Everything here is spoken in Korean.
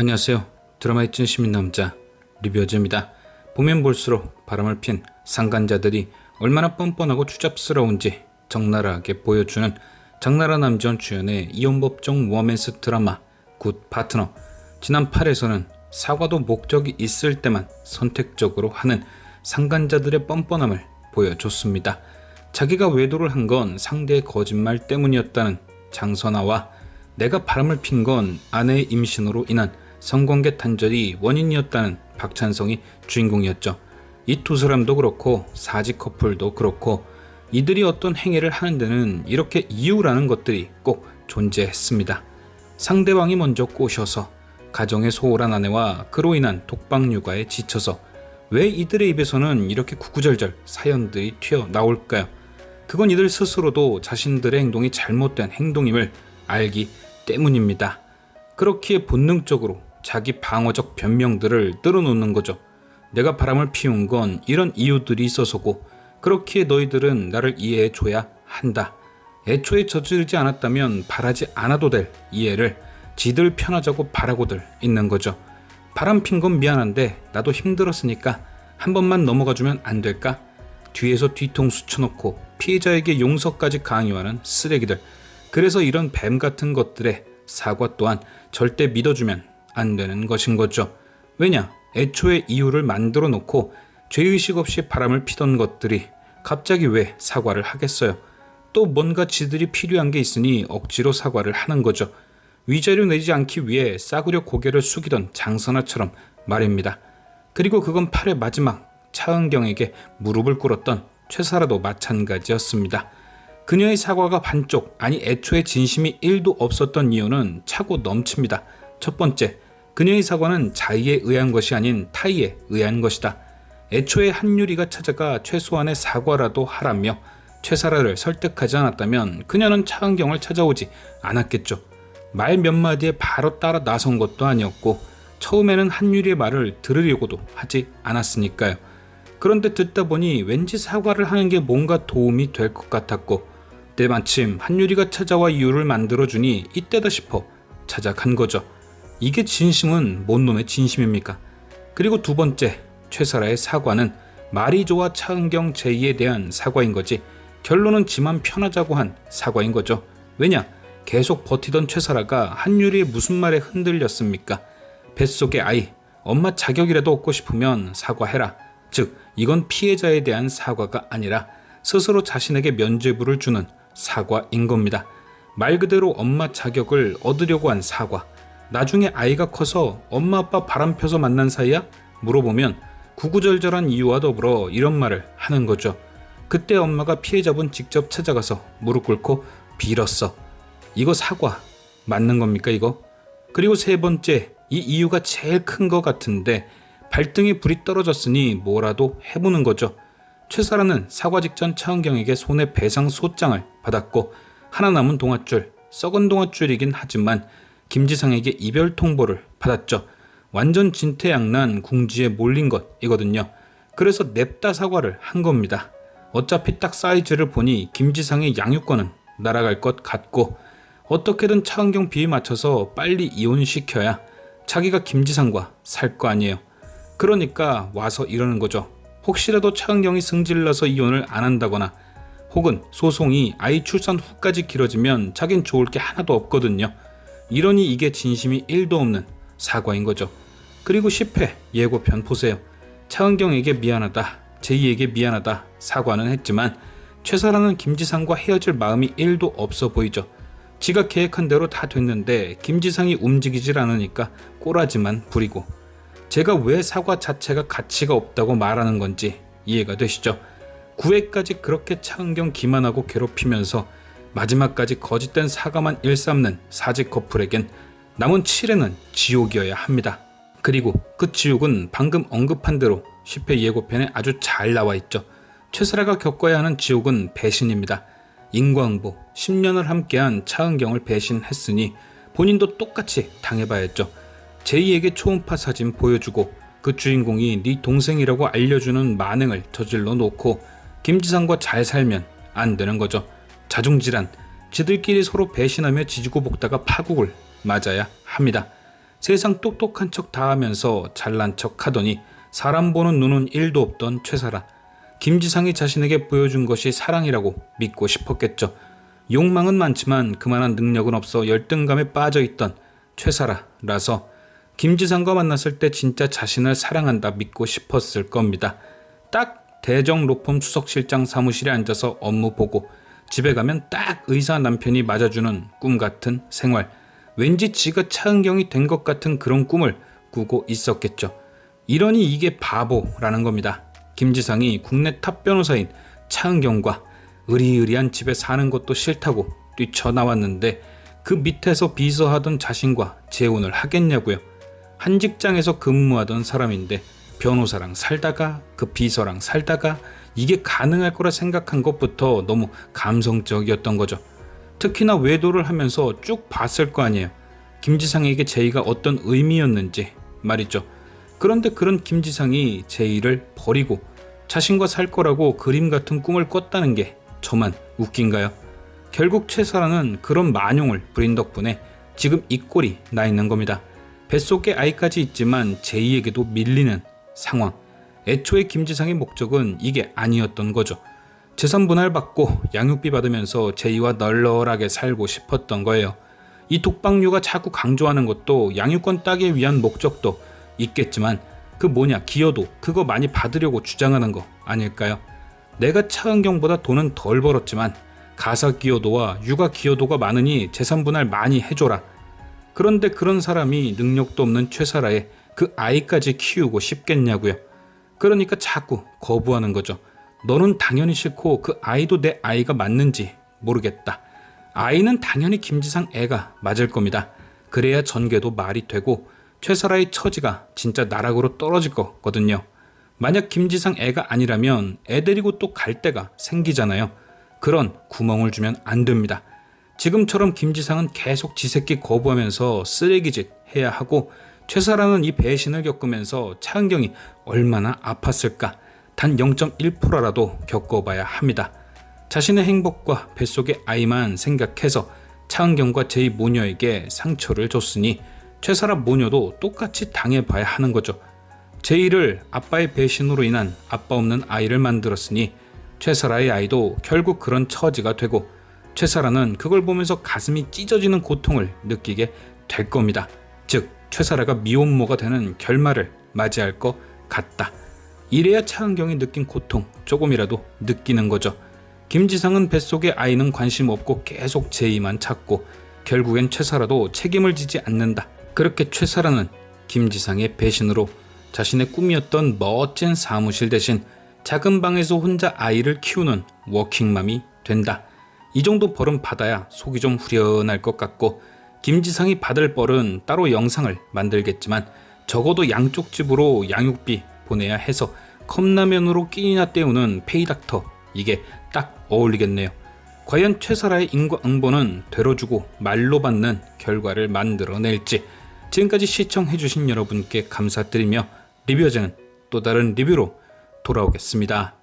안녕하세요. 드라마의 찐 시민 남자 리뷰어즈입니다. 보면 볼수록 바람을 핀 상간자들이 얼마나 뻔뻔하고 추잡스러운지 적나라하게 보여주는 장나라 남전 주연의 이혼법정 워맨스 드라마 굿 파트너 지난 8에서는 사과도 목적이 있을 때만 선택적으로 하는 상간자들의 뻔뻔함을 보여줬습니다. 자기가 외도를 한 건 상대의 거짓말 때문이었다는 장선아와 내가 바람을 핀 건 아내의 임신으로 인한 성관계 단절이 원인이었다는 박찬성이 주인공이었죠. 이 두 사람도 그렇고 사지 커플도 그렇고 이들이 어떤 행위를 하는 데는 이렇게 이유라는 것들이 꼭 존재했습니다. 상대방이 먼저 꼬셔서 가정에 소홀한 아내와 그로 인한 독방 육아에 지쳐서 왜 이들의 입에서는 이렇게 구구절절 사연들이 튀어나올까요? 그건 이들 스스로도 자신들의 행동이 잘못된 행동임을 알기 때문입니다. 그렇기에 본능적으로 자기 방어적 변명들을 늘어놓는 거죠. 내가 바람을 피운 건 이런 이유들이 있어서고 그렇기에 너희들은 나를 이해해 줘야 한다. 애초에 저지르지 않았다면 바라지 않아도 될 이해를 지들 편하자고 바라고들 있는 거죠. 바람 핀 건 미안한데 나도 힘들었으니까 한 번만 넘어가 주면 안 될까? 뒤에서 뒤통수 쳐놓고 피해자에게 용서까지 강요하는 쓰레기들. 그래서 이런 뱀 같은 것들의 사과 또한 절대 믿어주면 안 되는 것인 거죠. 왜냐? 애초에 이유를 만들어 놓고 죄의식 없이 바람을 피던 것들이 갑자기 왜 사과를 하겠어요? 또 뭔가 지들이 필요한 게 있으니 억지로 사과를 하는 거죠. 위자료 내지 않기 위해 싸구려 고개를 숙이던 장선아처럼 말입니다. 그리고 그건 8회 마지막 차은경에게 무릎을 꿇었던 최사라도 마찬가지였습니다. 그녀의 사과가 반쪽, 아니 애초에 진심이 1도 없었던 이유는 차고 넘칩니다. 첫 번째, 그녀의 사과는 자의에 의한 것이 아닌 타의에 의한 것이다. 애초에 한유리가 찾아가 최소한의 사과라도 하라며 최사라를 설득하지 않았다면 그녀는 차은경을 찾아오지 않았겠죠. 말 몇 마디에 바로 따라 나선 것도 아니었고 처음에는 한유리의 말을 들으려고도 하지 않았으니까요. 그런데 듣다 보니 왠지 사과를 하는 게 뭔가 도움이 될 것 같았고 때마침 한유리가 찾아와 이유를 만들어주니 이때다 싶어 찾아간 거죠. 이게 진심은 뭔 놈의 진심입니까? 그리고 두 번째, 최사라의 사과는 마리조와 차은경 제이에 대한 사과인 거지 결론은 지만 편하자고 한 사과인 거죠. 왜냐? 계속 버티던 최사라가 한유리의 무슨 말에 흔들렸습니까? 뱃속의 아이, 엄마 자격이라도 얻고 싶으면 사과해라. 즉, 이건 피해자에 대한 사과가 아니라 스스로 자신에게 면죄부를 주는 사과인 겁니다. 말 그대로 엄마 자격을 얻으려고 한 사과. 나중에 아이가 커서 엄마 아빠 바람 펴서 만난 사이야? 물어보면 구구절절한 이유와 더불어 이런 말을 하는 거죠. 그때 엄마가 피해자분 직접 찾아가서 무릎 꿇고 빌었어. 이거 사과 맞는 겁니까 이거? 그리고 세 번째 이 이유가 제일 큰 것 같은데 발등에 불이 떨어졌으니 뭐라도 해보는 거죠. 최사라는 사과 직전 차은경에게 손해 배상 소장을 받았고 하나 남은 동아줄 썩은 동아줄이긴 하지만 김지상에게 이별 통보를 받았죠. 완전 진퇴양난 궁지에 몰린 것이거든요. 그래서 냅다 사과를 한 겁니다. 어차피 딱 사이즈를 보니 김지상의 양육권은 날아갈 것 같고 어떻게든 차은경 비에 맞춰서 빨리 이혼시켜야 자기가 김지상과 살 거 아니에요. 그러니까 와서 이러는 거죠. 혹시라도 차은경이 승질나서 이혼을 안 한다거나 혹은 소송이 아이 출산 후까지 길어지면 자긴 좋을 게 하나도 없거든요. 이러니 이게 진심이 1도 없는 사과인 거죠. 그리고 10회 예고편 보세요. 차은경에게 미안하다, 제이에게 미안하다 사과는 했지만 최사라는 김지상과 헤어질 마음이 1도 없어 보이죠. 지가 계획한 대로 다 됐는데 김지상이 움직이질 않으니까 꼬라지만 부리고 제가 왜 사과 자체가 가치가 없다고 말하는 건지 이해가 되시죠? 9회까지 그렇게 차은경 기만하고 괴롭히면서 마지막까지 거짓된 사과만 일삼는 사지 커플에겐 남은 7회는 지옥이어야 합니다. 그리고 그 지옥은 방금 언급한 대로 10회 예고편에 아주 잘 나와 있죠. 최사라가 겪어야 하는 지옥은 배신입니다. 인광보 10년을 함께한 차은경을 배신했으니 본인도 똑같이 당해봐야죠. 제이에게 초음파 사진 보여주고 그 주인공이 네 동생이라고 알려주는 만행을 저질러 놓고 김지상과 잘 살면 안 되는 거죠. 자중질환, 지들끼리 서로 배신하며 지지고 볶다가 파국을 맞아야 합니다. 세상 똑똑한 척 다 하면서 잘난 척 하더니 사람 보는 눈은 1도 없던 최사라. 김지상이 자신에게 보여준 것이 사랑이라고 믿고 싶었겠죠. 욕망은 많지만 그만한 능력은 없어 열등감에 빠져 있던 최사라라서 김지상과 만났을 때 진짜 자신을 사랑한다 믿고 싶었을 겁니다. 딱 대정 로펌 수석실장 사무실에 앉아서 업무 보고 집에 가면 딱 의사 남편이 맞아주는 꿈 같은 생활. 왠지 지가 차은경이 된 것 같은 그런 꿈을 꾸고 있었겠죠. 이러니 이게 바보라는 겁니다. 김지상이 국내 탑 변호사인 차은경과 의리의리한 집에 사는 것도 싫다고 뛰쳐나왔는데 그 밑에서 비서하던 자신과 재혼을 하겠냐고요. 한 직장에서 근무하던 사람인데 변호사랑 살다가 그 비서랑 살다가 이게 가능할 거라 생각한 것부터 너무 감성적이었던 거죠. 특히나 외도를 하면서 쭉 봤을 거 아니에요. 김지상에게 제의가 어떤 의미였는지 말이죠. 그런데 그런 김지상이 제의를 버리고 자신과 살 거라고 그림 같은 꿈을 꿨다는 게 저만 웃긴가요? 결국 최사랑은 그런 만용을 부린 덕분에 지금 이 꼴이 나 있는 겁니다. 뱃속에 아이까지 있지만 제이에게도 밀리는 상황. 애초에 김지상의 목적은 이게 아니었던 거죠. 재산 분할 받고 양육비 받으면서 제이와 널널하게 살고 싶었던 거예요. 이 독박류가 자꾸 강조하는 것도 양육권 따기 위한 목적도 있겠지만 그 뭐냐 기여도 그거 많이 받으려고 주장하는 거 아닐까요? 내가 차은경보다 돈은 덜 벌었지만 가사 기여도와 육아 기여도가 많으니 재산 분할 많이 해줘라. 그런데 그런 사람이 능력도 없는 최사라에 그 아이까지 키우고 싶겠냐고요. 그러니까 자꾸 거부하는 거죠. 너는 당연히 싫고 그 아이도 내 아이가 맞는지 모르겠다. 아이는 당연히 김지상 애가 맞을 겁니다. 그래야 전개도 말이 되고 최사라의 처지가 진짜 나락으로 떨어질 거거든요. 만약 김지상 애가 아니라면 애 데리고 또 갈 때가 생기잖아요. 그런 구멍을 주면 안 됩니다. 지금처럼 김지상은 계속 지새끼 거부하면서 쓰레기짓 해야 하고 최사라는 이 배신을 겪으면서 차은경이 얼마나 아팠을까 단 0.1%라도 겪어봐야 합니다. 자신의 행복과 뱃속의 아이만 생각해서 차은경과 제이 모녀에게 상처를 줬으니 최사라 모녀도 똑같이 당해봐야 하는 거죠. 제이를 아빠의 배신으로 인한 아빠 없는 아이를 만들었으니 최사라의 아이도 결국 그런 처지가 되고 최사라는 그걸 보면서 가슴이 찢어지는 고통을 느끼게 될 겁니다. 즉 최사라가 미혼모가 되는 결말을 맞이할 것 같다. 이래야 차은경이 느낀 고통 조금이라도 느끼는 거죠. 김지상은 뱃속의 아이는 관심 없고 계속 제이만 찾고 결국엔 최사라도 책임을 지지 않는다. 그렇게 최사라는 김지상의 배신으로 자신의 꿈이었던 멋진 사무실 대신 작은 방에서 혼자 아이를 키우는 워킹맘이 된다. 이 정도 벌은 받아야 속이 좀 후련할 것 같고 김지상이 받을 벌은 따로 영상을 만들겠지만 적어도 양쪽 집으로 양육비 보내야 해서 컵라면으로 끼니나 때우는 페이닥터 이게 딱 어울리겠네요. 과연 최사라의 인과응보는 되러주고 말로 받는 결과를 만들어낼지 지금까지 시청해주신 여러분께 감사드리며 리뷰어즈는 또 다른 리뷰로 돌아오겠습니다.